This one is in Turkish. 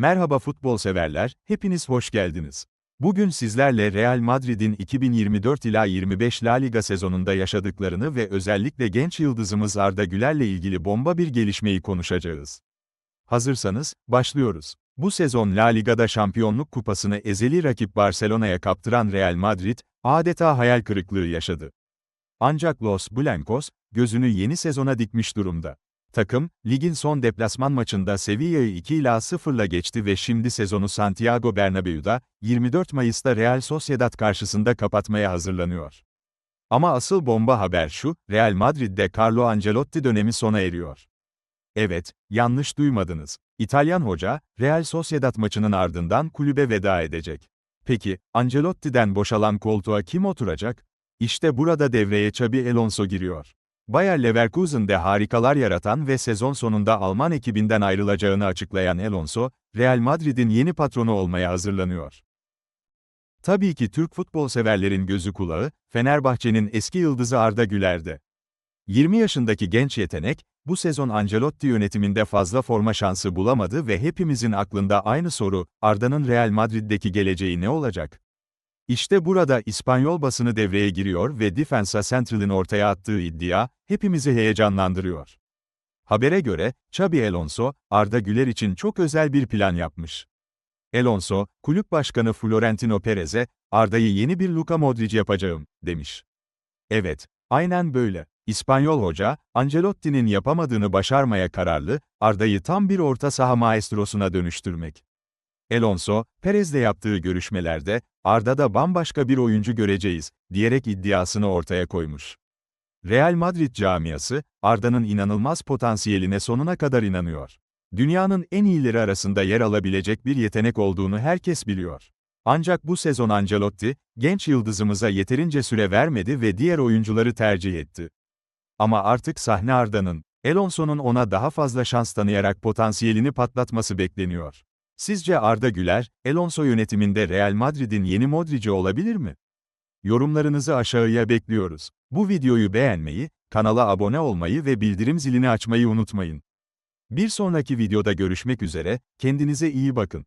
Merhaba futbol severler, hepiniz hoş geldiniz. Bugün sizlerle Real Madrid'in 2024 ila 25 La Liga sezonunda yaşadıklarını ve özellikle genç yıldızımız Arda Güler'le ilgili bomba bir gelişmeyi konuşacağız. Hazırsanız, başlıyoruz. Bu sezon La Liga'da şampiyonluk kupasını ezeli rakip Barcelona'ya kaptıran Real Madrid, adeta hayal kırıklığı yaşadı. Ancak Los Blancos, gözünü yeni sezona dikmiş durumda. Takım, ligin son deplasman maçında Sevilla'yı 2 ila 0 ile geçti ve şimdi sezonu Santiago Bernabéu'da, 24 Mayıs'ta Real Sociedad karşısında kapatmaya hazırlanıyor. Ama asıl bomba haber şu, Real Madrid'de Carlo Ancelotti dönemi sona eriyor. Evet, yanlış duymadınız. İtalyan hoca, Real Sociedad maçının ardından kulübe veda edecek. Peki, Ancelotti'den boşalan koltuğa kim oturacak? İşte burada devreye Xabi Alonso giriyor. Bayer Leverkusen'de harikalar yaratan ve sezon sonunda Alman ekibinden ayrılacağını açıklayan Alonso, Real Madrid'in yeni patronu olmaya hazırlanıyor. Tabii ki Türk futbol severlerin gözü kulağı, Fenerbahçe'nin eski yıldızı Arda Güler'de. 20 yaşındaki genç yetenek, bu sezon Ancelotti yönetiminde fazla forma şansı bulamadı ve hepimizin aklında aynı soru, Arda'nın Real Madrid'deki geleceği ne olacak? İşte burada İspanyol basını devreye giriyor ve Defensa Central'in ortaya attığı iddia, hepimizi heyecanlandırıyor. Habere göre, Xabi Alonso, Arda Güler için çok özel bir plan yapmış. Alonso, kulüp başkanı Florentino Perez'e, Arda'yı yeni bir Luka Modric yapacağım, demiş. Evet, aynen böyle. İspanyol hoca, Ancelotti'nin yapamadığını başarmaya kararlı, Arda'yı tam bir orta saha maestrosuna dönüştürmek. Alonso, Perez'le yaptığı görüşmelerde, Arda'da bambaşka bir oyuncu göreceğiz, diyerek iddiasını ortaya koymuş. Real Madrid camiası, Arda'nın inanılmaz potansiyeline sonuna kadar inanıyor. Dünyanın en iyileri arasında yer alabilecek bir yetenek olduğunu herkes biliyor. Ancak bu sezon Ancelotti, genç yıldızımıza yeterince süre vermedi ve diğer oyuncuları tercih etti. Ama artık sahne Arda'nın, Alonso'nun ona daha fazla şans tanıyarak potansiyelini patlatması bekleniyor. Sizce Arda Güler, Alonso yönetiminde Real Madrid'in yeni Modric'i olabilir mi? Yorumlarınızı aşağıya bekliyoruz. Bu videoyu beğenmeyi, kanala abone olmayı ve bildirim zilini açmayı unutmayın. Bir sonraki videoda görüşmek üzere, kendinize iyi bakın.